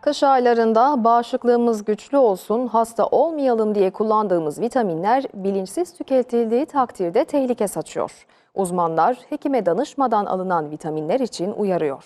Kış aylarında bağışıklığımız güçlü olsun, hasta olmayalım diye kullandığımız vitaminler bilinçsiz tüketildiği takdirde tehlike saçıyor. Uzmanlar hekime danışmadan alınan vitaminler için uyarıyor.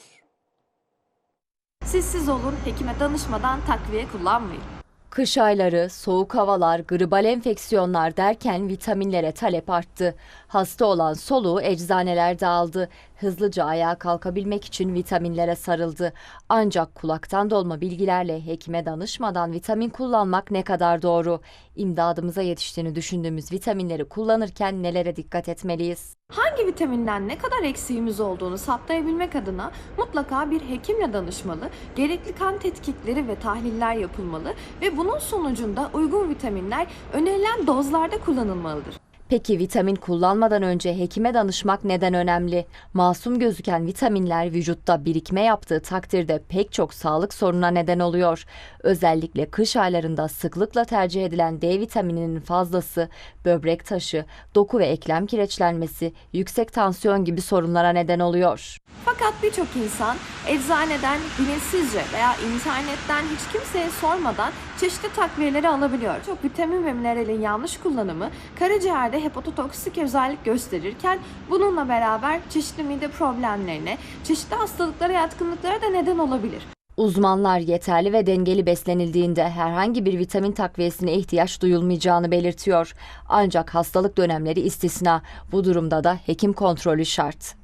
Sizsiz olun, hekime danışmadan takviye kullanmayın. Kış ayları, soğuk havalar, gribal enfeksiyonlar derken vitaminlere talep arttı. Hasta olan soluğu eczanelerde aldı. Hızlıca ayağa kalkabilmek için vitaminlere sarıldı. Ancak kulaktan dolma bilgilerle hekime danışmadan vitamin kullanmak ne kadar doğru? İmdadımıza yetiştiğini düşündüğümüz vitaminleri kullanırken nelere dikkat etmeliyiz? Hangi vitaminden ne kadar eksiğimiz olduğunu saptayabilmek adına mutlaka bir hekimle danışmalı, gerekli kan tetkikleri ve tahliller yapılmalı ve bunun sonucunda uygun vitaminler önerilen dozlarda kullanılmalıdır. Peki vitamin kullanmadan önce hekime danışmak neden önemli? Masum gözüken vitaminler vücutta birikme yaptığı takdirde pek çok sağlık sorununa neden oluyor. Özellikle kış aylarında sıklıkla tercih edilen D vitamininin fazlası böbrek taşı, doku ve eklem kireçlenmesi, yüksek tansiyon gibi sorunlara neden oluyor. Fakat birçok insan eczaneden bilinçsizce veya internetten hiç kimseye sormadan çeşitli takviyeleri alabiliyor. Çok vitamin ve mineralin yanlış kullanımı karaciğerde hepatotoksik özellik gösterirken bununla beraber çeşitli mide problemlerine, çeşitli hastalıklara, yatkınlıklara da neden olabilir. Uzmanlar yeterli ve dengeli beslenildiğinde herhangi bir vitamin takviyesine ihtiyaç duyulmayacağını belirtiyor. Ancak hastalık dönemleri istisna. Bu durumda da hekim kontrolü şart.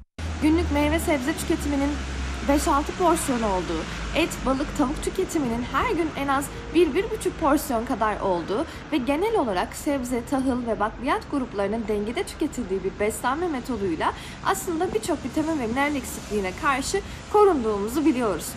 Günlük meyve sebze tüketiminin 5-6 porsiyon olduğu, et, balık, tavuk tüketiminin her gün en az 1-1,5 porsiyon kadar olduğu ve genel olarak sebze, tahıl ve bakliyat gruplarının dengede tüketildiği bir beslenme metoduyla aslında birçok vitamin ve mineral eksikliğine karşı korunduğumuzu biliyoruz.